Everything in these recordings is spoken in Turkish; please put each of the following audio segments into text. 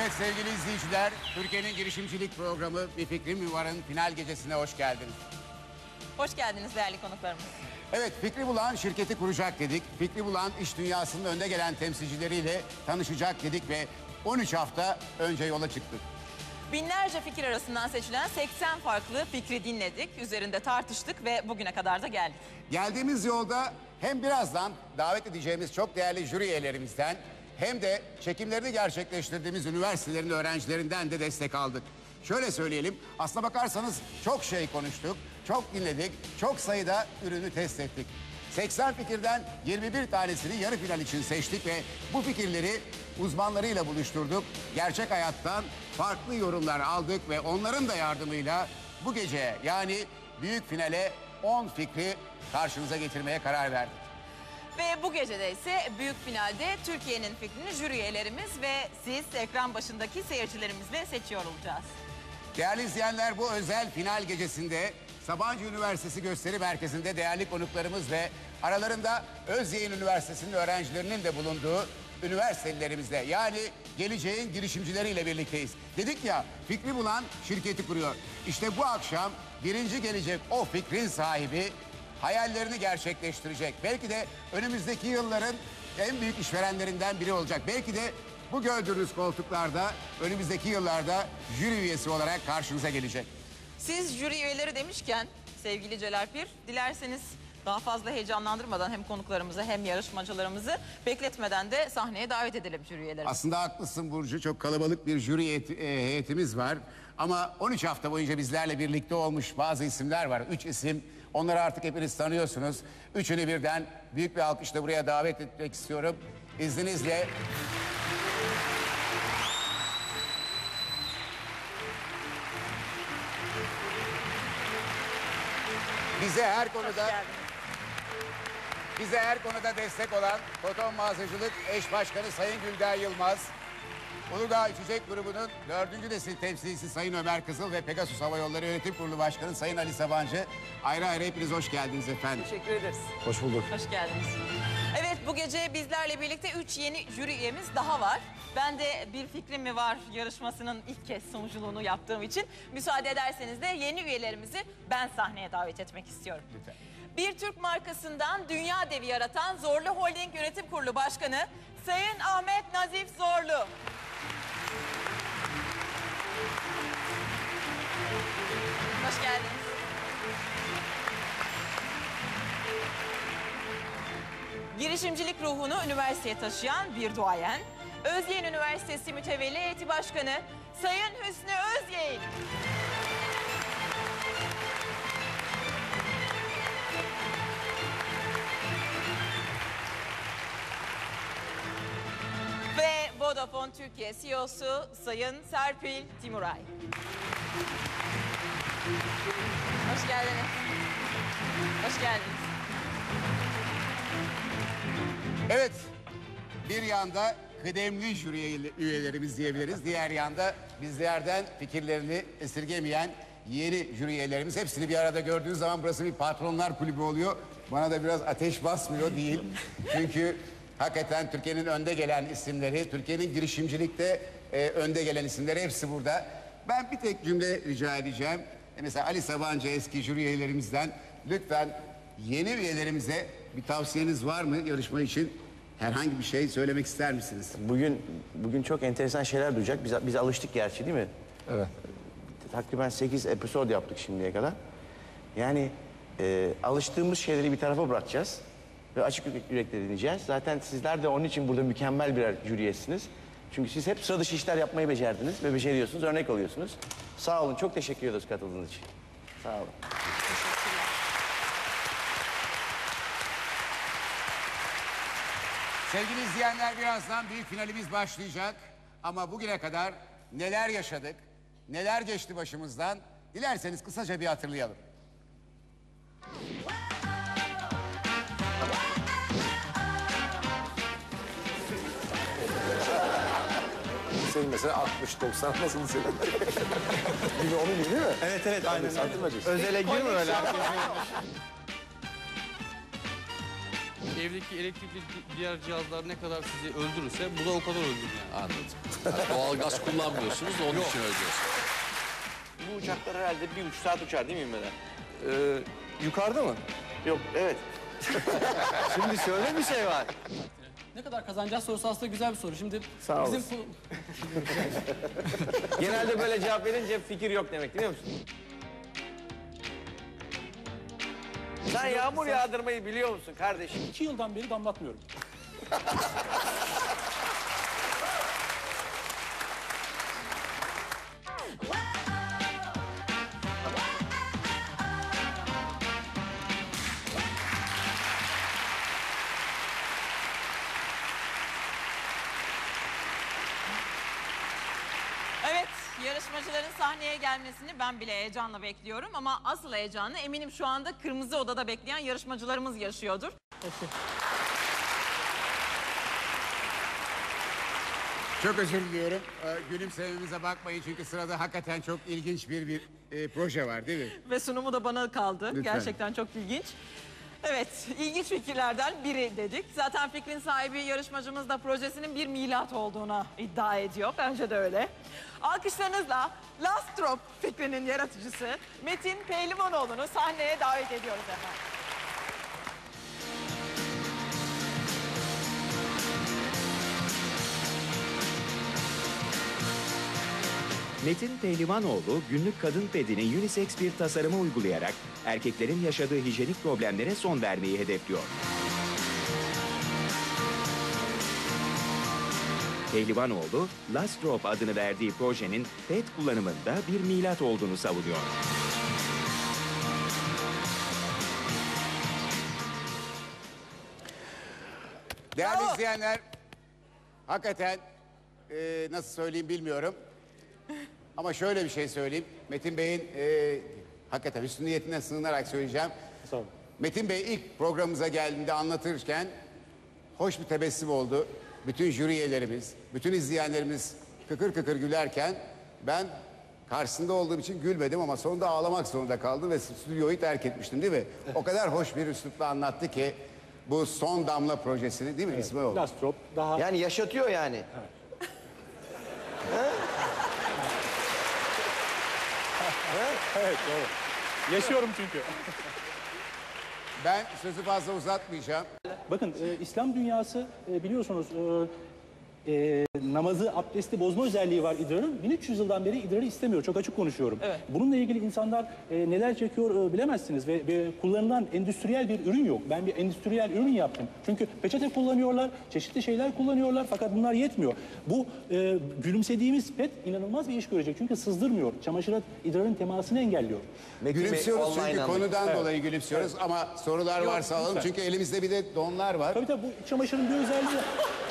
Evet sevgili izleyiciler, Türkiye'nin girişimcilik programı Bir Fikrim Mi Var'ın final gecesine hoş geldiniz. Hoş geldiniz değerli konuklarımız. Evet, Fikri Bulan şirketi kuracak dedik. Fikri Bulan iş dünyasının önde gelen temsilcileriyle tanışacak dedik ve 13 hafta önce yola çıktık. Binlerce fikir arasından seçilen 80 farklı fikri dinledik, üzerinde tartıştık ve bugüne kadar da geldik. Geldiğimiz yolda hem birazdan davet edeceğimiz çok değerli jüri üyelerimizden hem de çekimlerini gerçekleştirdiğimiz üniversitelerin öğrencilerinden de destek aldık. Şöyle söyleyelim, aslına bakarsanız çok şey konuştuk, çok dinledik, çok sayıda ürünü test ettik. 80 fikirden 21 tanesini yarı final için seçtik ve bu fikirleri uzmanlarıyla buluşturduk. Gerçek hayattan farklı yorumlar aldık ve onların da yardımıyla bu gece yani büyük finale 10 fikri karşınıza getirmeye karar verdik. Ve bu gecede ise büyük finalde Türkiye'nin fikrini jüri ve siz ekran başındaki seyircilerimizle seçiyor olacağız. Değerli izleyenler bu özel final gecesinde Sabancı Üniversitesi Gösteri Merkezi'nde değerli konuklarımız ve aralarında Özyeğin Üniversitesi'nin öğrencilerinin de bulunduğu üniversitelilerimizle yani geleceğin girişimcileriyle birlikteyiz. Dedik ya Fikri Bulan şirketi kuruyor. İşte bu akşam birinci gelecek o fikrin sahibi hayallerini gerçekleştirecek. Belki de önümüzdeki yılların en büyük işverenlerinden biri olacak. Belki de bu gördüğünüz koltuklarda önümüzdeki yıllarda jüri üyesi olarak karşınıza gelecek. Siz jüri üyeleri demişken sevgili Celal Pir, dilerseniz daha fazla heyecanlandırmadan hem konuklarımızı hem yarışmacılarımızı bekletmeden de sahneye davet edelim jüri üyelerimizi. Aslında haklısın Burcu. Çok kalabalık bir jüri e, heyetimiz var. Ama 13 hafta boyunca bizlerle birlikte olmuş bazı isimler var. Üç isim. Onları artık hepiniz tanıyorsunuz. Üçünü birden büyük bir alkışla buraya davet etmek istiyorum. İzninizle bize her konuda Bize her konuda destek olan Koton Mağazacılık Eş Başkanı Sayın Gülder Yılmaz, Uludağ İçecek Grubu'nun dördüncü nesil temsilcisi Sayın Ömer Kızıl ve Pegasus Hava Yolları Yönetim Kurulu Başkanı Sayın Ali Sabancı. Ayrı ayrı hepiniz hoş geldiniz efendim. Teşekkür ederiz. Hoş bulduk. Hoş geldiniz. Evet bu gece bizlerle birlikte üç yeni jüri üyemiz daha var. Ben de bir fikrim mi var yarışmasının ilk kez sunuculuğunu yaptığım için müsaade ederseniz de yeni üyelerimizi ben sahneye davet etmek istiyorum. Lütfen. Bir Türk markasından dünya devi yaratan Zorlu Holding Yönetim Kurulu Başkanı Sayın Ahmet Nazif Zorlu. Geldiniz. Girişimcilik ruhunu üniversiteye taşıyan bir duayen, Özyeğin Üniversitesi Mütevelli Heyeti Başkanı Sayın Hüsnü Özyeğin. Ve Vodafone Türkiye CEO'su Sayın Serpil Timuray. Hoş geldiniz. Hoş geldiniz. Evet, bir yanda kıdemli jüri üye- üyelerimiz diyebiliriz. Diğer yanda bizlerden fikirlerini esirgemeyen yeni jüri üyelerimiz. Hepsini bir arada gördüğünüz zaman burası bir patronlar kulübü oluyor. Bana da biraz ateş basmıyor değil. Çünkü hakikaten Türkiye'nin önde gelen isimleri, Türkiye'nin girişimcilikte e, önde gelen isimleri hepsi burada. Ben bir tek cümle rica edeceğim. E, Mesela Ali Sabancı eski jüri üyelerimizden lütfen yeni üyelerimize bir tavsiyeniz var mı yarışma için? Herhangi bir şey söylemek ister misiniz? Bugün bugün çok enteresan şeyler duyacak. Biz, biz alıştık gerçi değil mi? Evet. Takriben 8 episod yaptık şimdiye kadar. Yani e, alıştığımız şeyleri bir tarafa bırakacağız. Ve açık yürek- yürekle dinleyeceğiz. Zaten sizler de onun için burada mükemmel birer jüriyesiniz. Çünkü siz hep sıra dışı işler yapmayı becerdiniz ve beceriyorsunuz, örnek oluyorsunuz. Sağ olun, çok teşekkür ediyoruz katıldığınız için. Sağ olun. Sevgili izleyenler birazdan büyük finalimiz başlayacak. Ama bugüne kadar neler yaşadık, neler geçti başımızdan dilerseniz kısaca bir hatırlayalım. Senin mesela 60-90 nasıl senin? gibi onun gibi değil mi? Evet evet aynen. Santim acısı. Özele girme öyle. evdeki elektrikli di- diğer cihazlar ne kadar sizi öldürürse bu da o kadar öldürür yani. Anladım. Yani doğalgaz kullanmıyorsunuz da onun için öyle diyorsunuz. Bu uçaklar herhalde bir buçuk saat uçar değil mi inmeden? Ee, yukarıda mı? Yok, evet. Şimdi şöyle bir şey var. Ne kadar kazanacağız sorusu aslında güzel bir soru. Şimdi Sağ bizim olasın. Genelde böyle cevap verince fikir yok demek biliyor musun? Sen yağmur yağdırmayı biliyor musun kardeşim? iki yıldan beri damlatmıyorum. gelmesini ben bile heyecanla bekliyorum ama asıl heyecanı eminim şu anda kırmızı odada bekleyen yarışmacılarımız yaşıyordur. Çok özür diliyorum. Ee, gülümsememize bakmayın çünkü sırada hakikaten çok ilginç bir bir e, proje var değil mi? Ve sunumu da bana kaldı. Lütfen. Gerçekten çok ilginç. Evet, ilginç fikirlerden biri dedik. Zaten fikrin sahibi yarışmacımız da projesinin bir milat olduğuna iddia ediyor. Bence de öyle. Alkışlarınızla Last Drop fikrinin yaratıcısı Metin Pehlivanoğlu'nu sahneye davet ediyoruz efendim. Metin Pehlivanoğlu günlük kadın pedini unisex bir tasarıma uygulayarak erkeklerin yaşadığı hijyenik problemlere son vermeyi hedefliyor. Pehlivanoğlu, Last Drop adını verdiği projenin pet kullanımında bir milat olduğunu savunuyor. Değerli izleyenler, hakikaten e, nasıl söyleyeyim bilmiyorum. Ama şöyle bir şey söyleyeyim. Metin Bey'in e, hakikaten üstün niyetinden sığınarak söyleyeceğim. Metin Bey ilk programımıza geldiğinde anlatırken hoş bir tebessüm oldu. Bütün jüri üyelerimiz, bütün izleyenlerimiz kıkır kıkır gülerken ben karşısında olduğum için gülmedim ama sonunda ağlamak zorunda kaldım ve stüdyoyu terk etmiştim değil mi? O kadar hoş bir üslupla anlattı ki bu son damla projesini değil mi? İsmi o. Last drop daha Yani yaşatıyor yani. evet doğru. Yaşıyorum çünkü. Ben sözü fazla uzatmayacağım. Bakın e, İslam dünyası e, biliyorsunuz e, namazı, abdesti bozma özelliği var idrarın. 1300 yıldan beri idrarı istemiyor. Çok açık konuşuyorum. Bununla ilgili insanlar e, neler çekiyor e, bilemezsiniz ve, ve kullanılan endüstriyel bir ürün yok. Ben bir endüstriyel ürün yaptım. Çünkü peçete kullanıyorlar, çeşitli şeyler kullanıyorlar fakat bunlar yetmiyor. Bu e, gülümsediğimiz pet inanılmaz bir iş görecek. Çünkü sızdırmıyor. Çamaşıra idrarın temasını engelliyor. Gülümsüyoruz online çünkü anlatıyor. konudan dolayı gülümsüyoruz ama sorular varsa alalım. lütfen. Çünkü elimizde bir de donlar var. Tabii tabii bu çamaşırın bir özelliği.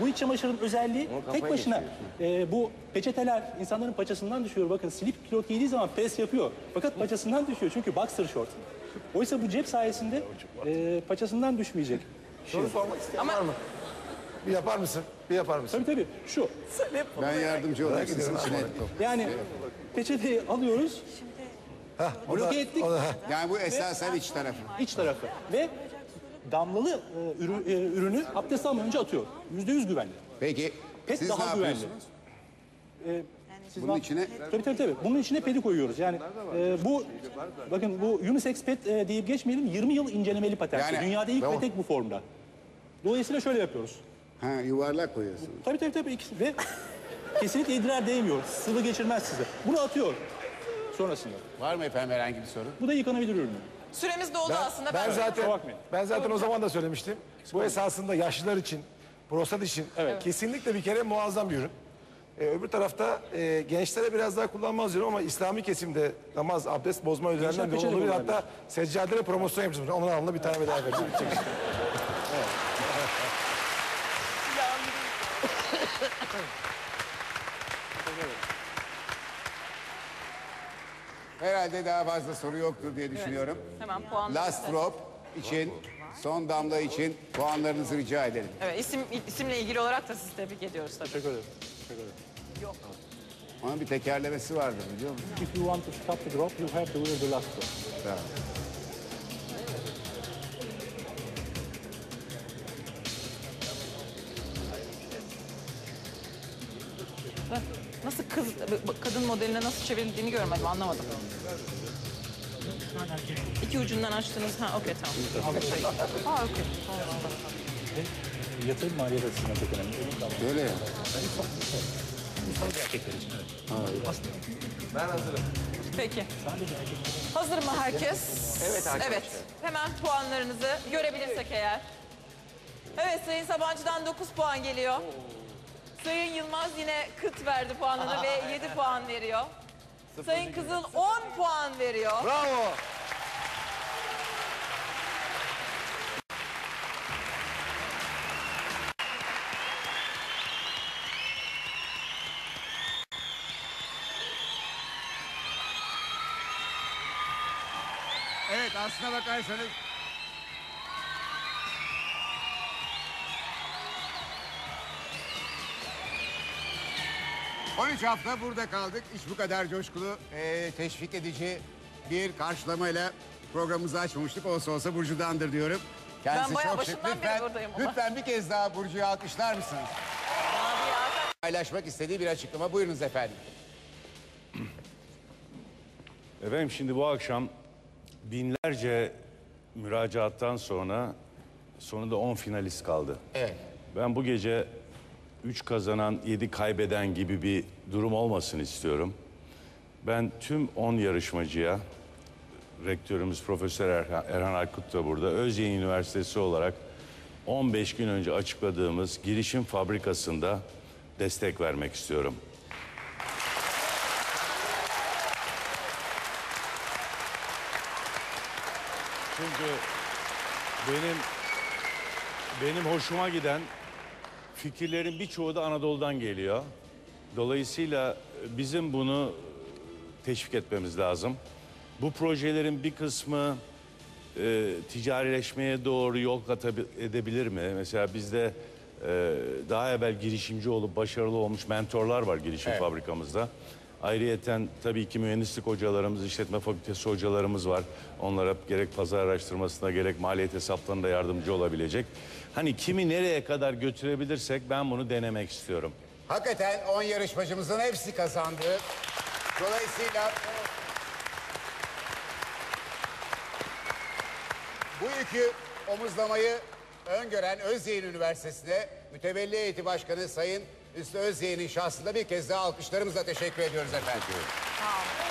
Bu iç çamaşırın özelliği tek başına e, bu peçeteler insanların paçasından düşüyor. Bakın slip pilot giydiği zaman pes yapıyor. Fakat paçasından düşüyor çünkü boxer short. Oysa bu cep sayesinde e, paçasından düşmeyecek. Soru sormak isteyen var mı? Bir yapar mısın? Bir yapar mısın? Tabii tabii şu. Ben yardımcı olayım sizin için. Yani peçeteyi alıyoruz, O da- bloke ettik o da- Yani bu esasen iç tarafı. iç tarafı ve damlalı e, ürü- e, ürünü abdest almadan önce atıyor. Yüzde yüz güvenli. Peki Pet siz daha ne güvenli. yapıyorsunuz? Siz Bunun bak- içine Tabii tabii tabii. Bunun içine pedi koyuyoruz. Yani e, bu bakın bu unisex pet e, deyip geçmeyelim 20 yıl incelemeli patent. Yani- Dünyada ilk ve tek bu formda. Dolayısıyla şöyle yapıyoruz. ha, yuvarlak koyuyorsunuz. Tabii tabii tabii ikisi ve kesinlikle idrar değmiyor. Sıvı geçirmez size. Bunu atıyor sonrasında. Var mı efendim herhangi bir soru? Bu da yıkanabilir ürün. Süremiz doldu aslında. Ben zaten bakmayın. ben zaten o zaman da söylemiştim. Bu esasında yaşlılar için, prostat için kesinlikle bir kere muazzam bir ürün. Ee, öbür tarafta e, gençlere biraz daha kullanmaz diyorum ama İslami kesimde namaz, abdest bozma üzerinden peçete yol olabilir. kullanabilir. Hatta seccadere promosyon yapacağız. Onun anlamda bir tane bedava vereceğim. Bitecek işte. Herhalde daha fazla soru yoktur diye düşünüyorum. Hemen puanlı. Last drop için, son damla için puanlarınızı rica edelim. Evet, isim, isimle ilgili olarak da sizi tebrik ediyoruz tabii. Teşekkür ederim. Teşekkür ederim. Onun bir tekerlemesi vardır biliyor musun? If you want to stop the drop, you have to wear the last drop. Tamam. Heh nasıl kız, kadın modeline nasıl çevrildiğini görmedim, anlamadım. İki ucundan açtınız. Ha, okey tamam. Ha, okey. Tamam, tamam. Yatırım maliyet açısından çok önemli. Öyle ya. Erkekler için evet. Peki. Hazır mı herkes? Evet arkadaşlar. Evet. Hemen puanlarınızı görebilirsek eğer. Evet Sayın Sabancı'dan 9 puan geliyor. Sayın Yılmaz yine kıt verdi puanını ve 7 puan veriyor. Sayın Kızıl 10 puan veriyor. Bravo. Evet aslına bakarsanız ...13 hafta burada kaldık. Hiç bu kadar coşkulu, e, teşvik edici bir karşılamayla programımızı açmamıştık. Olsa olsa Burcu'dandır diyorum. Kendisi Ben bayağı çok şık. başından beri Lütfen, buradayım ama. lütfen bir kez daha Burcu'yu alkışlar mısınız? Paylaşmak istediği bir açıklama. Buyurunuz efendim. Efendim şimdi bu akşam binlerce müracaattan sonra sonunda 10 finalist kaldı. Evet. Ben bu gece 3 kazanan 7 kaybeden gibi bir durum olmasın istiyorum. Ben tüm 10 yarışmacıya, rektörümüz Profesör Erhan, Erhan Aykut da burada, Özyeğin Üniversitesi olarak 15 gün önce açıkladığımız girişim fabrikasında destek vermek istiyorum. Çünkü benim benim hoşuma giden fikirlerin birçoğu da Anadolu'dan geliyor. Dolayısıyla bizim bunu teşvik etmemiz lazım. Bu projelerin bir kısmı e, ticarileşmeye doğru yol kat edebilir mi? Mesela bizde e, daha evvel girişimci olup başarılı olmuş mentorlar var girişim Evet. fabrikamızda. Ayrıyeten tabii ki mühendislik hocalarımız, işletme fakültesi hocalarımız var. Onlara gerek pazar araştırmasına gerek maliyet hesaplarında yardımcı olabilecek. Hani kimi nereye kadar götürebilirsek ben bunu denemek istiyorum. Hakikaten 10 yarışmacımızın hepsi kazandı. Dolayısıyla bu yükü omuzlamayı öngören Özyeğin Üniversitesi'ne mütevelli heyeti başkanı Sayın Üstü Özyeğin'in şahsında bir kez daha alkışlarımızla teşekkür ediyoruz efendim. Sağ olun.